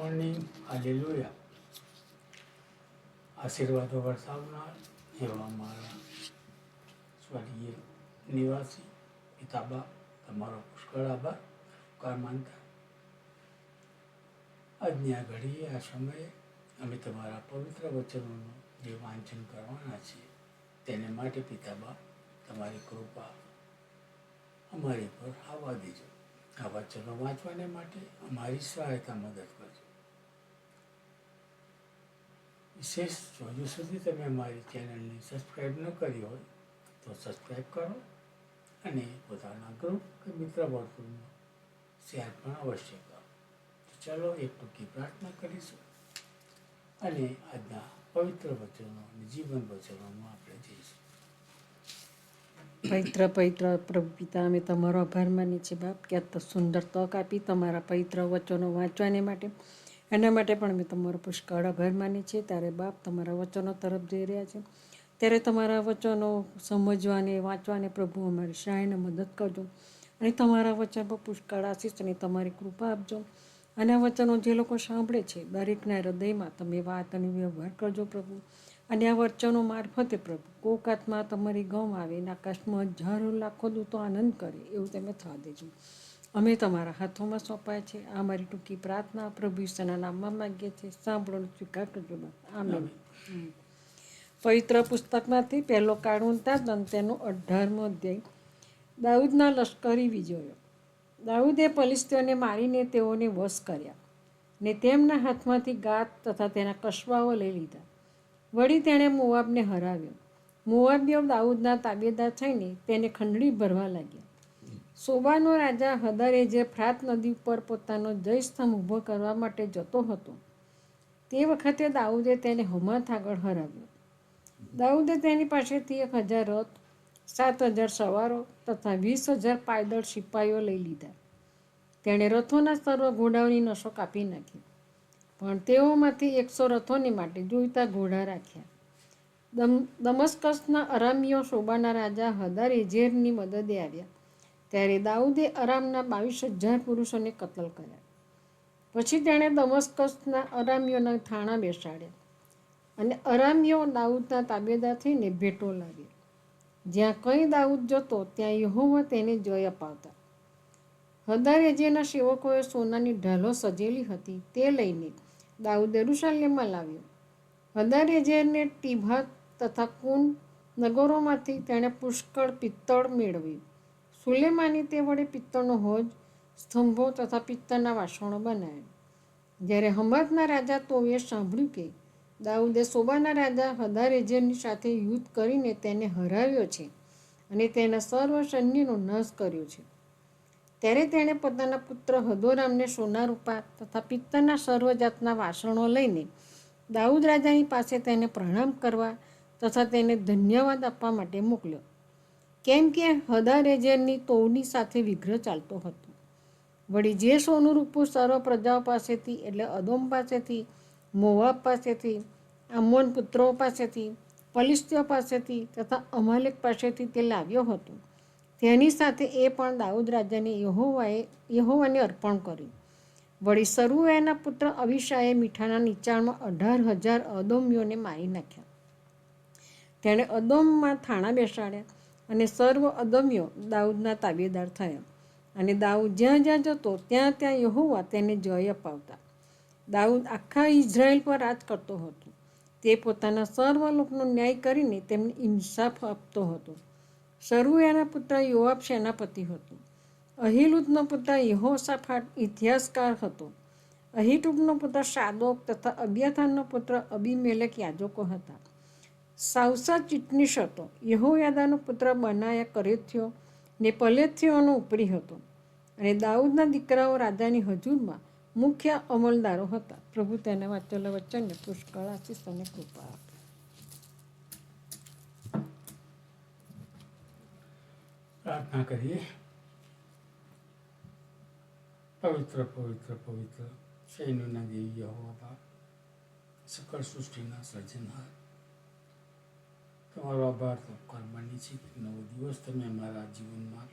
Morning hallelujah આશીર્વાદો વરસાવનાર, એવા મારા સ્વર્ગીય નિવાસી પિતાબા તમારો પુષ્કળ આભાર. ઉપકાર માનતા. આજની આ ઘડીએ, આ સમયે, અમે તમારા પવિત્ર વચનોનું જે વાંચન કરવાના છીએ, તેને માટે પિતાબા તમારી કૃપા અમારી પર આવવા દેજો. આ વચનો વાંચવાને માટે અમારી સહાયતા મદદ કરજો. વિશેષ જો હજુ સુધી તમે અમારી ચેનલને સબસ્ક્રાઈબ ન કરી હોય તો સબસ્ક્રાઈબ કરો અને પોતાના ગ્રુપ કે મિત્ર વર્તુળમાં શેર પણ અવશ્ય કરો. તો ચાલો એક ટૂંકી પ્રાર્થના કરીશું અને આજના પવિત્ર વચનો અને જીવન વચનોમાં આપણે જઈશું. પવિત્ર પવિત્ર પ્રભુ પિતા, અમે તમારો આભાર માનીએ છીએ બાપ. કે સુંદર તક આપી તમારા પવિત્ર વચનો વાંચવાને માટે. એના માટે પણ મેં તમારો પુષ્કળ આભાર માની છીએ ત્યારે બાપ તમારા વચનો તરફ જઈ રહ્યા છે. ત્યારે તમારા વચનો સમજવાને, વાંચવાને પ્રભુ અમારી સહાયને મદદ કરજો. અને તમારા વચન પર પુષ્કળ આશીષ અને તમારી કૃપા આપજો. અને આ વચનો જે લોકો સાંભળે છે, દરેકના હૃદયમાં તમે વાત અને વ્યવહાર કરજો પ્રભુ. અને આ વચનો મારફતે પ્રભુ, કોક આત્મા તમારી ગમ આવે અને આકાશમાં હજારો લાખો દૂતો આનંદ કરે, એવું તમે થવા દેજો. અમે તમારા હાથોમાં સોંપાય છે. આ મારી ટૂંકી પ્રાર્થના પ્રભુ ઈશ્વરના નામમાં માગીએ છીએ. સાંભળો સ્વીકાર કરજો આમેન. પવિત્ર પુસ્તકમાંથી પહેલો કાળુંતા અને તેનો અઢારમો અધ્યાય. દાઉદના લશ્કરી વિજયો. દાઉદે પલિસ્તીઓને મારીને તેઓને વશ કર્યા ને તેમના હાથમાંથી ગાત તથા તેના કસવાઓ લઈ લીધા. વળી તેણે મુવાબને હરાવ્યો. મોવાબીઓ દાઉદના તાબેદાર થઈને તેને ખંડણી ભરવા લાગ્યા. સોબાનો રાજા હદરે જે ફ્રાત નદી ઉપર પોતાનો જય સ્તંભ ઊભો કરવા માટે જતો હતો, તે વખતે દાઉદે તેને હમાથ આગળ હરાવ્યો. દાઉદે તેની પાસેથી એક હજાર રથ, સાત હજાર સવારો તથા વીસ હજાર પાયદળ સિપાહીઓ લઈ લીધા. તેણે રથોના સર્વ ઘોડાઓની નસો કાપી નાખી, પણ તેઓમાંથી એકસો રથોની માટે જોઈતા ઘોડા રાખ્યા. દમ, દમસ્કસના અરામીઓ શોભાના રાજા હદાર એજેરની મદદે આવ્યા. ત્યારે દાઉદે અરામના બાવીસ હજાર પુરુષોને કતલ કર્યા. પછી તેણે દમસ્કસના અરામીઓના થાણા બેસાડ્યા અને અરામીઓ દાઉદના તાબેદાર થઈને ભેટો લાવ્યા. જ્યાં કંઈ દાઉદ જતો, ત્યાં યહોવા તેને જય અપાવતા. હદાર એજેના સેવકોએ સોનાની ઢાલો સજેલી હતી, તે લઈને દાઉદ એરુશાલેમમાં લાવ્યો. હદાર એજેરને ટીભા તથા કુન નગરોમાંથી તેણે પુષ્કળ પિત્તળ મેળવ્યું. સુલેમાની તે વડે પિત્તળનો હોજ, સ્તંભો તથા પિત્તળના વાસણો બનાવ્યા. જ્યારે હમાદના રાજા તોએ સાંભળ્યું કે દાઉદે સોબાના રાજા હદારેજરની સાથે યુદ્ધ કરીને તેને હરાવ્યો છે અને તેના સર્વ સૈન્યનો નાશ કર્યો છે. ત્યારે તેણે પોતાના પુત્ર હદોરામને સોના રૂપા તથા પિત્તરના સર્વ જાતના વાસણો લઈને દાઉદ રાજાની પાસે તેને પ્રણામ કરવા તથા તેને ધન્યવાદ આપવા માટે મોકલ્યો. કેમ કે હદારેજરની તોવની સાથે વિગ્રહ ચાલતો હતો. વળી જે સોનું રૂપું સર્વ પ્રજાઓ પાસેથી એટલે અદોમ પાસેથી, મોવાબ પાસેથી આમોન પુત્રો પાસેથી પલિસ્તીઓ પાસેથી તથા અમાલેક પાસેથી તે લાવ્યો હતો. તેની સાથે એ પણ દાઉદ રાજાને યહોવાએ યહોવાને અર્પણ કર્યું. વળી સરુયાના પુત્ર અવિશાએ મીઠાના નીચાણમાં અઢાર હજાર અદોમીઓને મારી નાખ્યા. તેણે અદોમમાં થાણા બેસાડ્યા. અને સર્વ અદમ્યો દાઉદના તાબેદાર થયા. અને દાઉદ જ્યાં જ્યાં જતો, ત્યાં ત્યાં યહોવા તેને જય અપાવતા. દાઉદ આખા ઇઝરાયલ પર રાજ કરતો હતો. તે પોતાના સર્વ લોકોનો ન્યાય કરીને તેમને ઇન્સાફ આપતો હતો. સરુયાના પુત્ર યોઆબ સેનાપતિ હતો. અહિલુદનો પુત્ર યહોસાફાટ ઇતિહાસકાર હતો. અહિટુબનો પુત્ર સાદોક તથા અભ્યથાનનો પુત્ર અબિમેલેક યાજકો હતા. સાવસા ચિટનીશ હતો યહોયાદાનો પુત્ર બનાયા કરેથ્યો ને પલેથ્યોનો ઉપરી હતો. અને દાઉદના દીકરાઓ રાજાની હજુરમાં મુખ્ય અમલદારો હતા. પ્રભુ તેને વાંચેલા વચનને પુષ્કળ આશીષ કૃપા આપે. પ્રાર્થના કરીએ. પવિત્ર પવિત્ર પવિત્ર શૈનુના દેવી યહોવા સકળ સૃષ્ટિના સર્જનહાર. તમારો આભાર. તો માની છે કે નવો દિવસ તમે અમારા જીવનમાં.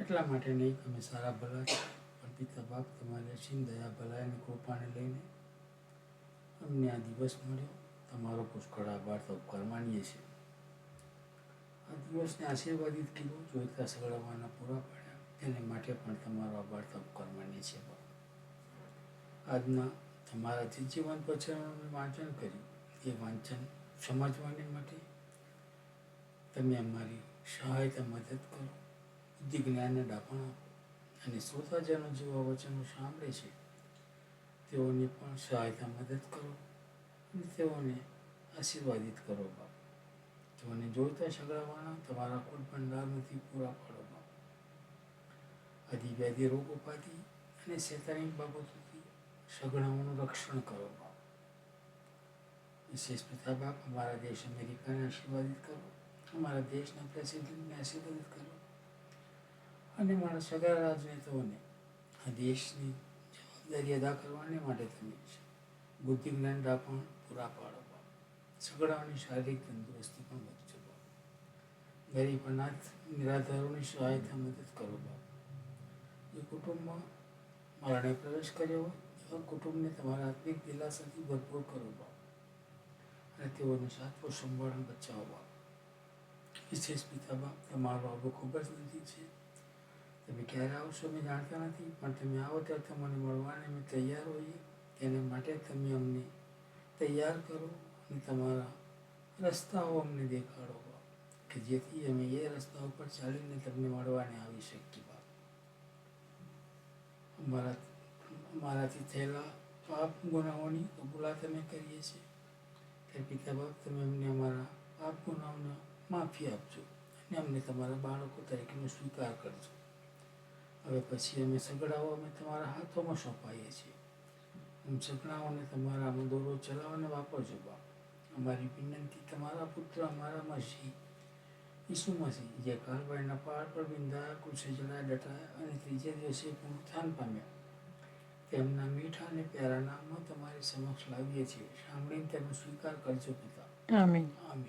એટલા માટે નહીં, અમે સારા ભલા પણ પિતા બાપ તમારી અસીમ દયા ભલાઈ અને કૃપાને લઈને અમને આ દિવસ મળ્યો. તમારો પુષ્કળ આભાર. ઉપકાર માનીએ છીએ. આ દિવસને આશીર્વાદિત કીધું જોઈતા સગળવાના પૂરા પાડ્યા. તેને માટે પણ તમારો આભાર. ઉપકાર માનીએ છીએ. બાપ આજના તમારા જે વચનોનું વાંચન કર્યું. એ વાંચન સમજવાને માટે તમે અમારી સહાયતા મદદ કરો, બુદ્ધિ જ્ઞાનને ડાપણ આપો અને શ્રોતાજનો જેવા વચનો સાંભળે છે, તેઓને પણ સહાયતા મદદ કરો અને તેઓને આશીર્વાદિત કરો બાપ. તેઓને જોઈતા સગડાવાના તમારા કુલ ભંડારમાંથી પૂરા પાડો બાપ. અધિવ્યાધિ રોગ ઉપાધિ અને શેતાની બાબતોથી સગડાઓનું રક્ષણ કરો બાપ. વિશેષ પિતા બાપ અમારા દેશ અમેરિકાને આશીર્વાદિત કરો અમારા દેશના પ્રેસિડેન્ટને આશીર્વાદિત કરો અને મારા સગા રાજનેતાઓને આ દેશની જવાબદારી અદા કરવાને માટે તમે બુદ્ધિ જ્ઞાન પણ પૂરા પાડો સગડાઓની શારીરિક તંદુરસ્તી પણ વધજો ગરીબ અનાથ નિરાધારોની સહાયતા મદદ કરો બાપ જે કુટુંબમાં મરણે પ્રવેશ કર્યો હોય એવા કુટુંબને તમારા આત્મિક દિલાસાથી ભરપૂર કરો બાપ તેઓને સાચવો સંભાળણ બચાવવા. વિશેષ પિતા બાપ તમારો આવો ખૂબ જ નજીક છે. તમે ક્યારે આવશો અમે જાણતા નથી, પણ તમે આવો ત્યારે તમને મળવાને અમે તૈયાર હોઈએ. તેના માટે તમે અમને તૈયાર કરો અને તમારા રસ્તાઓ અમને દેખાડો કે જેથી અમે એ રસ્તા ઉપર ચાલીને તમને મળવાને આવી શકીએ અમારા, અમારાથી થયેલા પાપ ગુનાઓની કબૂલાત અમે કરીએ છીએ. તે પિતા બાપ તમે અમને અમારા પાપ નામના માફી આપજો અને અમને તમારા બાળકો તરીકેનો સ્વીકાર કરજો. હવે પછી અમે સગડાઓ અમે તમારા હાથોમાં સોંપાઈએ છીએ. આમ સગડાઓને તમારા આમાં દોરો ચલાવવાને વાપરજો બાપ. અમારી વિનંતી તમારા પુત્ર અમારા મસી ઈસુ મસી જે કાલભાઈના પહાડ પર બિંદા કુશે જડા ડટાયા અને ત્રીજે દિવસે પુનરુત્થાન પામ્યા. તેમના મીઠા અને પ્યારા નામમાં તમારી સમક્ષ લાવીએ છીએ. સાંભળીને તેનો સ્વીકાર કરજો પિતા. આમીન. આમીન.